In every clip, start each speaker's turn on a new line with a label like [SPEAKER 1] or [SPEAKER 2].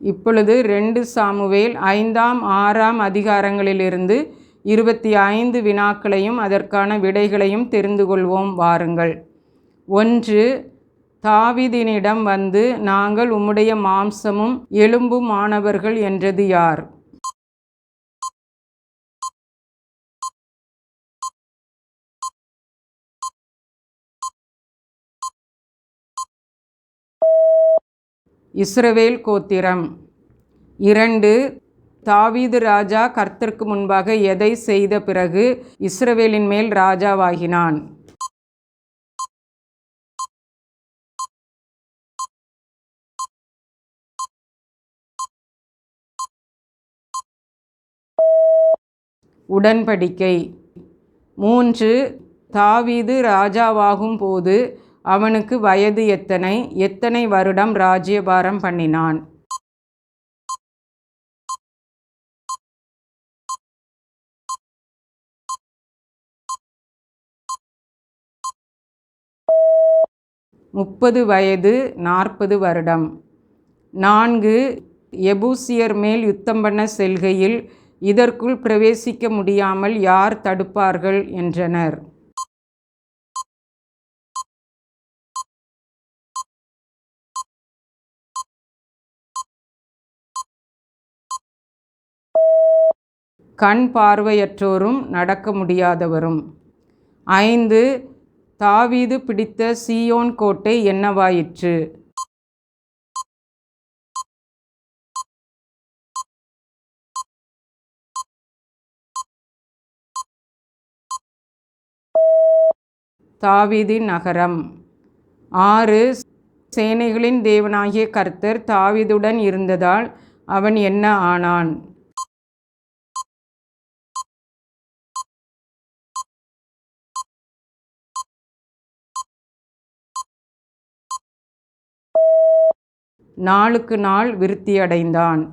[SPEAKER 1] இப்பொழுது ரெண்டு சாமுவேல் ஐந்தாம் ஆறாம் அதிகாரங்களிலிருந்து இருபத்தி ஐந்து வினாக்களையும் அதற்கான விடைகளையும் தெரிந்து கொள்வோம் வாருங்கள். ஒன்று தாவிதினிடம் வந்து நாங்கள் உம்முடைய மாம்சமும் எலும்புமானவர்கள் என்றது யார்? இஸ்ரவேல் கோத்திரம். இரண்டு தாவீது ராஜா கர்த்தருக்கு முன்பாக எதை செய்த பிறகு இஸ்ரவேலின் மேல் ராஜாவாகினான்? உடன்படிக்கை. மூன்று தாவீது ராஜாவாகும் போது அவனுக்கு வயது எத்தனை? எத்தனை வருடம் ராஜ்யபாரம் பண்ணினான்? முப்பது வயது நாற்பது வருடம். நான்கு எபூசியர் மேல் யுத்தம் பண்ண செல்கையில் இதற்குள் பிரவேசிக்க முடியாமல் யார் தடுப்பார்கள்? என்றனர். கண் பார்வையற்றோரும் நடக்க முடியாதவரும். ஐந்து தாவீது பிடித்த சீயோன் கோட்டை என்னவாயிற்று? தாவீதி நகரம். ஆறு சேனைகளின் தேவனாகிய கர்த்தர் தாவீதுடன் இருந்ததால் அவன் என்ன ஆனான்? நாளுக்கு நாள் விருத்தியடைந்தான்.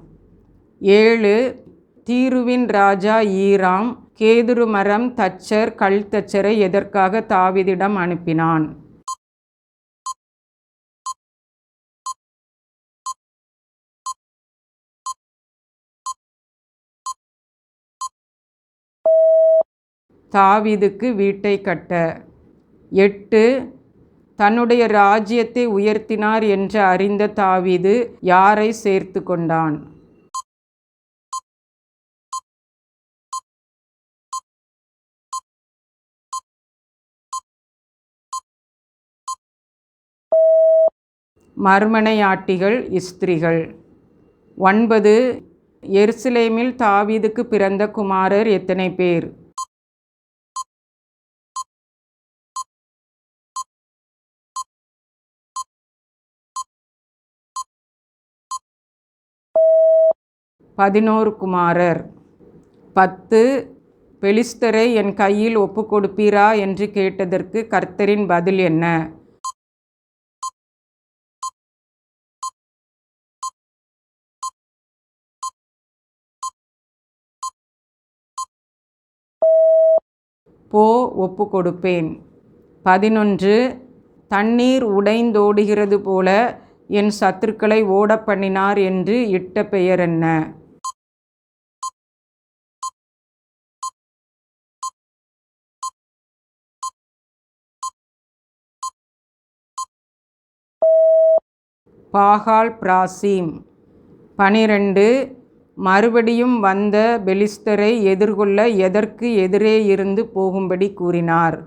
[SPEAKER 1] ஏழு தீருவின் ராஜா ஈராம் கேதுரு மரம் தச்சர் கல் தச்சரை எதற்காக தாவிதிடம் அனுப்பினான்? தாவிதுக்கு வீட்டை கட்ட. எட்டு தன்னுடைய ராஜ்யத்தை உயர்த்தினார் என்று அறிந்த தாவீது யாரை சேர்த்து கொண்டான்? மர்மனையாட்டிகள் இஸ்திரிகள். ஒன்பது எருசலேமில் தாவீதுக்கு பிறந்த குமாரர் எத்தனை பேர்? பதினோரு குமாரர். பத்து பெலிஸ்தரை என் கையில் ஒப்பு கொடுப்பீரா என்று கேட்டதற்கு கர்த்தரின் பதில் என்ன? போ ஒப்பு கொடுப்பேன் பதினொன்று தண்ணீர் உடைந்தோடுகிறது போல என் சத்துருக்களை ஓடப்பண்ணினார் என்று இட்ட பெயர் என்ன? பாகால் பிராசீம். பனிரெண்டு மறுபடியும் வந்த பெலிஸ்தரை எதிர்கொள்ள எதற்கு எதிரே இருந்து போகும்படி கூறினார்.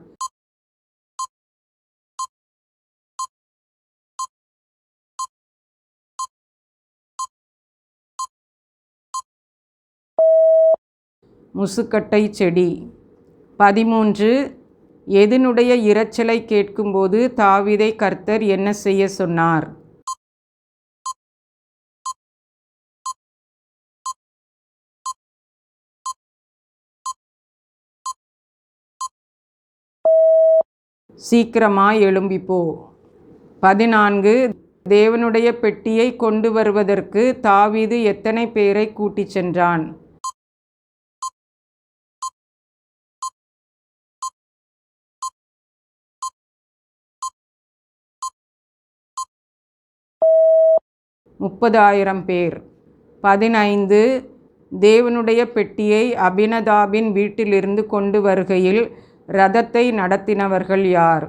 [SPEAKER 1] முசுக்கட்டை செடி. பதிமூன்று எதனுடைய இரைச்சலை கேட்கும்போது தாவிதை கர்த்தர் என்ன செய்ய சொன்னார்? சீக்கிரமாய் எழும்பிப்போ. பதினான்கு தேவனுடைய பெட்டியை கொண்டு வருவதற்கு தாவீது எத்தனை பேரை கூட்டிச் சென்றான்? முப்பதாயிரம் பேர். பதினைந்து தேவனுடைய பெட்டியை அபினதாபின் வீட்டிலிருந்து கொண்டு வருகையில் ரதத்தை நடத்தினவர்கள் யார்?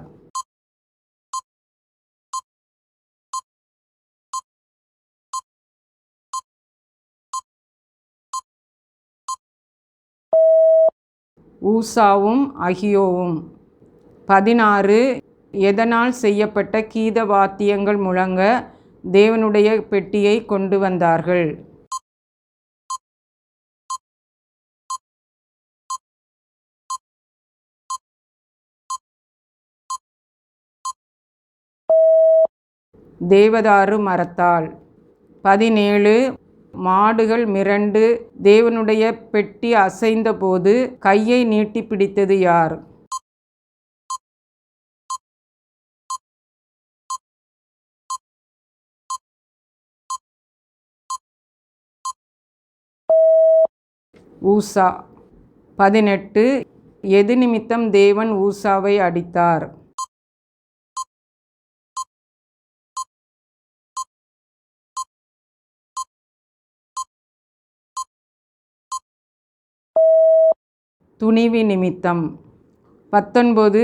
[SPEAKER 1] ஊசாவும் அகியோவும். பதினாறு எதனால் செய்யப்பட்ட கீத வாத்தியங்கள் முழங்க தேவனுடைய பெட்டியை கொண்டு வந்தார்கள்? தேவதாரு மரத்தால். பதினேழு மாடுகள் மிரண்டு தேவனுடைய பெட்டி அசைந்தபோது கையை நீட்டி பிடித்தது யார்? ஊசா. பதினெட்டு எது நிமித்தம் தேவன் ஊசாவை அடித்தார்? துணிவி நிமித்தம். பத்தொன்பது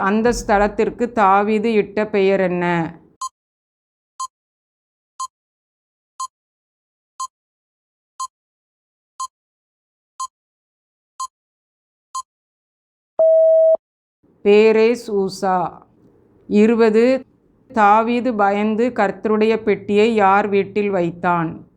[SPEAKER 1] அந்த ஸ்தலத்திற்கு தாவீது இட்ட பெயர் என்ன? பேரேஸ் ஊசா. இருபது தாவீது பயந்து கர்த்தருடைய பெட்டியை யார் வீட்டில் வைத்தான்?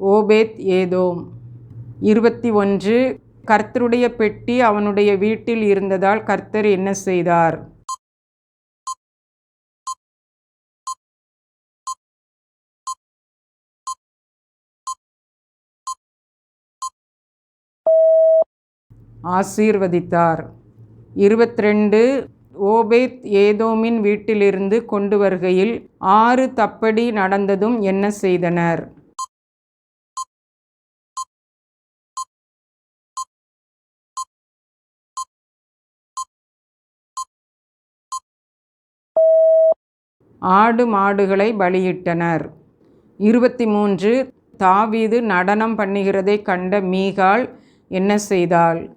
[SPEAKER 1] ஓபேத் ஏதோம். இருபத்தி ஒன்று கர்த்தருடைய பெட்டி அவனுடைய வீட்டில் இருந்ததால் கர்த்தர் என்ன செய்தார்? ஆசீர்வதித்தார். இருபத்திரெண்டு ஓபேத் ஏதோமின் வீட்டிலிருந்து கொண்டு வருகையில் ஆறு தப்படி நடந்ததும் என்ன செய்தனர்? ஆடு மாடுகளை பலியிட்டனர். இருபத்தி மூன்று தாவீது நடனம் பண்ணுகிறதை கண்ட மீகால் என்ன செய்தாள்?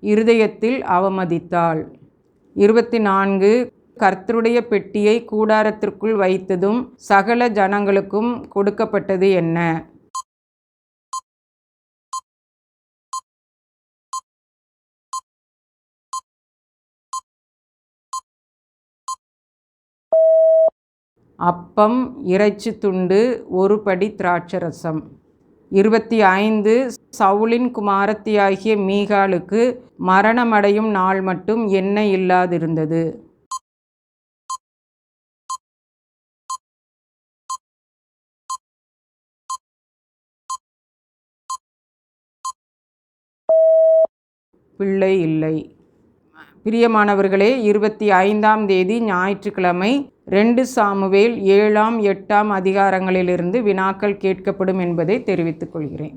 [SPEAKER 1] இருதயத்தில் அவமதித்தாள். இருபத்தி நான்கு கர்த்தருடைய பெட்டியை கூடாரத்திற்குள் வைத்ததும் சகல ஜனங்களுக்கும் கொடுக்கப்பட்டது என்ன? அப்பம் இறைச்சி துண்டு ஒரு படி திராட்சரசம். இருபத்தி ஐந்து சவுலின் குமாரத்தியாகிய மீகாலுக்கு மரணமடையும் நாள் மட்டும் என்ன இல்லாதிருந்தது. பிள்ளை இல்லை. பிரியமானவர்களே இருபத்தி ஐந்தாம் தேதி ஞாயிற்றுக்கிழமை ரெண்டு சாமுவேல் ஏழாம் எட்டாம் அதிகாரங்களிலிருந்து வினாக்கள் கேட்கப்படும் என்பதை தெரிவித்துக் கொள்கிறேன்.